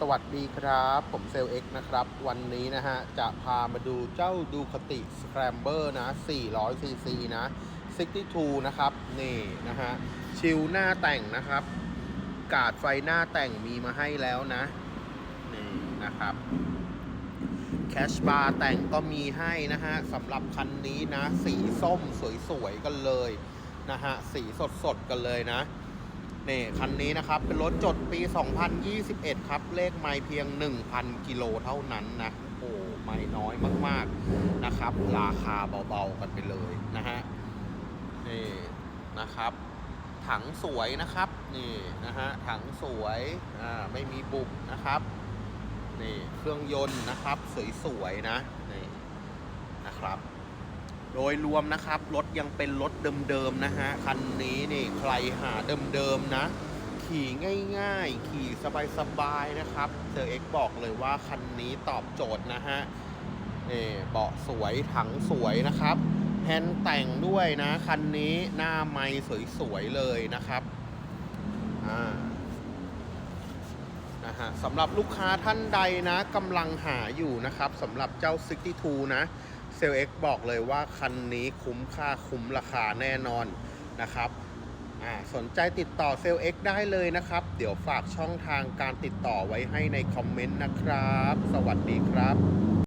สวัสดีครับ ผมเซลเอ็กนะครับ วันนี้นะฮะ จะพามาดูเจ้าดูคติสแครมเบอร์นะ400 ซีซีนะ 62 นะครับ นี่นะฮะ ชิลหน้าแต่งนะครับ กาดไฟหน้าแต่งมีมาให้แล้วนะ นี่นะครับแคชบาร์แต่งก็มีให้นะฮะสำหรับคันนี้นะ สีส้มสวยๆกันเลยนะฮะ สีสดๆกันเลยนะ นี่คันนี้นะครับ เป็นรถจดปี 2021 ครับ เลขไม่เพียง 1,000 กิโลเท่านั้นนะ โอ้ไม่น้อยมากๆนะครับ ราคาเบาๆกันไปเลยนะฮะนี่นะครับ ถังสวยนะครับ นี่นะฮะถังสวยอ่าไม่มีบุบนะครับนี่เครื่องยนต์นะครับ สวยๆนะนี่นะครับ โดยรวมนะครับ รถยังเป็นรถเดิมๆนะฮะ คันนี้นี่ใครหาเดิมๆนะ ขี่ง่ายๆ ขี่สบายๆนะครับเซอร์เอ็กบอกเลยว่าคันนี้ตอบโจทย์นะฮะนี่เบาะสวยถังสวยนะครับแฮนด์แต่งด้วยนะ คันนี้หน้าไม้สวยๆเลยนะครับอ่านะฮะสำหรับลูกค้าท่านใดนะกำลังหาอยู่นะครับสำหรับเจ้า 62 นะ เซลเอ็กบอกเลยว่าคันนี้คุ้มค่าคุ้มราคาแน่นอนนะครับสนใจติดต่อเซลเอ็กได้เลยนะครับ เดี๋ยวฝากช่องทางการติดต่อไว้ให้ในคอมเมนต์นะครับ สวัสดีครับ